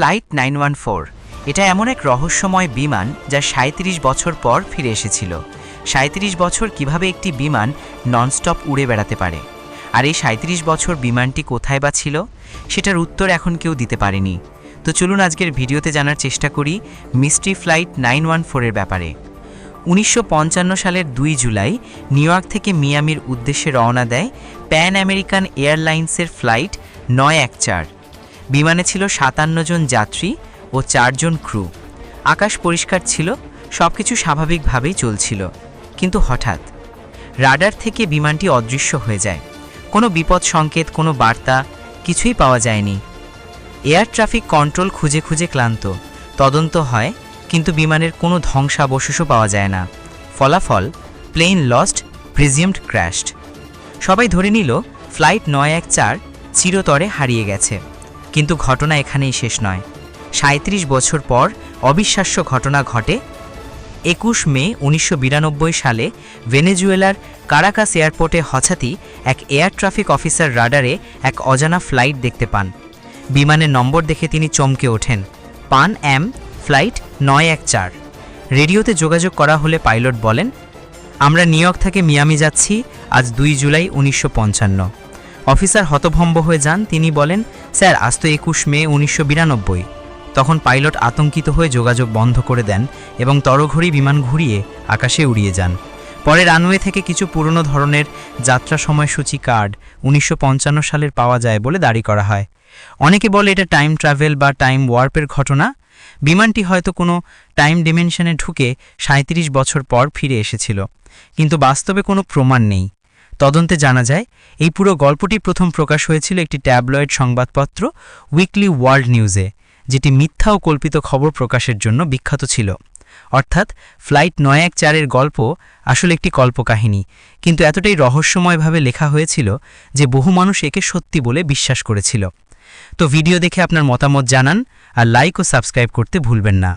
Flight nine one four. এটা এমন এক রহস্যময় বিমান যা সাঁত্রিশ বছর পর ফিরে এসেছিল। সাঁত্রিশ বছর কীভাবে একটি বিমান ননস্টপ উড়ে বেড়াতে পারে? আর এই সাঁত্রিশ বছর বিমানটি কোথায় বা ছিল? সেটার উত্তর এখন কেউ দিতে পারেনি। তো চলুন আজকের ভিডিওতে জানার চেষ্টা করি মিস্ট্রি ফ্লাইট নাইন ওয়ান ফোরের ব্যাপারে। উনিশশো পঞ্চান্ন সালের দুই জুলাই নিউ ইয়র্ক থেকে মিয়ামির উদ্দেশ্যে রওনা দেয় প্যান আমেরিকান এয়ারলাইন্সের ফ্লাইট নয় এক চার। বিমানে ছিল সাতান্ন জন যাত্রী ও চারজন ক্রু। আকাশ পরিষ্কার ছিল সব কিছু স্বাভাবিকভাবেই চলছিল। কিন্তু হঠাৎ, রাডার থেকে বিমানটি অদৃশ্য হয়ে যায়। কোনো বিপদ সংকেত, কোনো বার্তা কিছুই পাওয়া যায়নি। এয়ার ট্রাফিক কন্ট্রোল খুঁজে খুঁজে ক্লান্ত। তদন্ত হয়, কিন্তু বিমানের কোনো ধ্বংসাবশেষও পাওয়া যায় না। ফলাফল, প্লেন লস্ট প্রিজিউমড ক্র্যাশড। সবাই ধরে নিল, ফ্লাইট নয় এক চার চিরতরে হারিয়ে গেছে। কিন্তু ঘটনা এখানেই শেষ নয়। সাঁত্রিশ বছর পর অবিশ্বাস্য ঘটনা ঘটে। একুশ মে উনিশশো বিরানব্বই সালে ভেনেজুয়েলার কারাকাস এয়ারপোর্টে হঠাৎই এক এয়ার ট্রাফিক অফিসার রাডারে এক অজানা ফ্লাইট দেখতে পান। বিমানের নম্বর দেখে তিনি চমকে ওঠেন। পান এম, ফ্লাইট নয় এক চার। রেডিওতে যোগাযোগ করা হলে পাইলট বলেন, আমরা নিউ ইয়র্ক থেকে মিয়ামি যাচ্ছি, আজ দুই জুলাই উনিশশো পঞ্চান্ন। অফিসার হতভম্ব হয়ে যান, তিনি বলেন স্যার, আজ তো একুশ মে উনিশশো বিরানব্বই। তখন পাইলট আতঙ্কিত হয়ে যোগাযোগ বন্ধ করে দেন এবং তরঘড়ি বিমান ঘুরিয়ে আকাশে উড়িয়ে যান। পরে রানওয়ে থেকে কিছু পুরনো ধরনের যাত্রা সময়সূচি কার্ড উনিশশো পঞ্চান্ন সালের পাওয়া যায় বলে দাবি করা হয়। অনেকে বলে এটা টাইম ট্রাভেল বা টাইম ওয়ার্পের ঘটনা। বিমানটি হয়তো কোনো টাইম ডিমেনশনে ঢুকে সাঁত্রিশ বছর পর ফিরে এসেছিল। কিন্তু বাস্তবে কোনো প্রমাণ নেই। তদন্তে জানা যায়, এই পুরো গল্পটি প্রথম প্রকাশ হয়েছিল একটি ট্যাবলয়েড সংবাদপত্র উইকলি ওয়ার্ল্ড নিউজে, যেটি মিথ্যা ও কল্পিত খবর প্রকাশের জন্য বিখ্যাত ছিল। অর্থাৎ, ফ্লাইট নয় এক চারের গল্প আসলে একটি কল্পকাহিনী, কিন্তু এতটাই রহস্যময়ভাবে লেখা হয়েছিল যে বহু মানুষ একে সত্যি বলে বিশ্বাস করেছিল। তো ভিডিও দেখে আপনার মতামত জানান আর লাইক ও সাবস্ক্রাইব করতে ভুলবেন না।